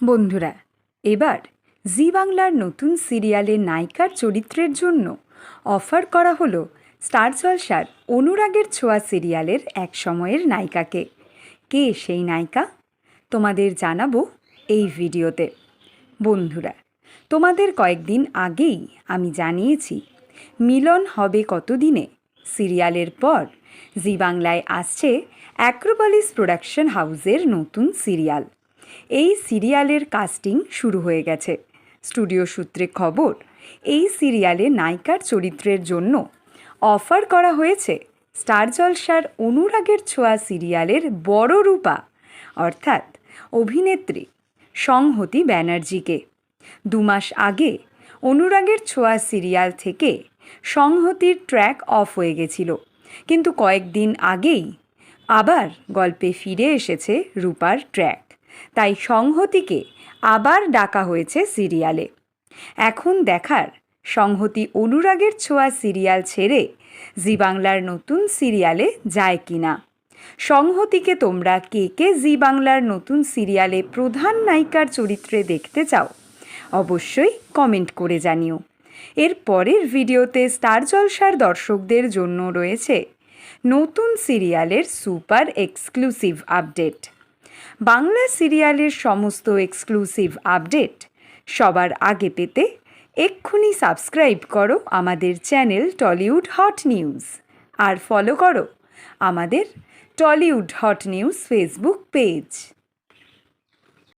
বন্ধুরা, এবার জি বাংলার নতুন সিরিয়ালে নায়িকার চরিত্রের জন্য অফার করা হলো স্টার জলসার অনুরাগের ছোঁয়া সিরিয়ালের এক সময়ের নায়িকাকে। কে সেই নায়িকা? তোমাদের জানাব এই ভিডিওতে। বন্ধুরা, তোমাদের কয়েকদিন আগেই আমি জানিয়েছি, মিলন হবে কতদিনে? সিরিয়ালের পর জি বাংলায় আসছে অ্যাক্রোপলিস প্রোডাকশন হাউসের নতুন সিরিয়াল। এই সিরিয়ালের কাস্টিং শুরু হয়ে গেছে। স্টুডিও সূত্রে খবর, এই সিরিয়ালে নায়িকার চরিত্রের জন্য অফার করা হয়েছে স্টার জলসার অনুরাগের ছোঁয়া সিরিয়ালের বড় রূপা, অর্থাৎ অভিনেত্রী সংহতি ব্যানার্জিকে। দু মাস আগে অনুরাগের ছোঁয়া সিরিয়াল থেকে সংহতির ট্র্যাক অফ হয়ে গেছিল। কিন্তু কয়েকদিন আগেই আবার গল্পে ফিরে এসেছে রূপার ট্র্যাক তাই সংহতিকে আবার ডাকা হয়েছে সিরিয়ালে। এখন দেখার সংহতি অনুরাগের ছোঁয়া সিরিয়াল ছেড়ে জি বাংলার নতুন সিরিয়ালে যায় কিনা। সংহতিকে তোমরা কে কে জি বাংলার নতুন সিরিয়ালে প্রধান নায়িকার চরিত্রে দেখতে চাও, অবশ্যই কমেন্ট করে জানিও। এর পরের ভিডিওতে স্টার জলসার দর্শকদের জন্য রয়েছে নতুন সিরিয়ালের সুপার এক্সক্লুসিভ আপডেট। বাংলা সিরিয়ালের সমস্ত এক্সক্লুসিভ আপডেট সবার আগে পেতে এক্ষুনি সাবস্ক্রাইব করো আমাদের চ্যানেল টলিউড হট নিউজ আর ফলো করো আমাদের Tollywood hot news Facebook page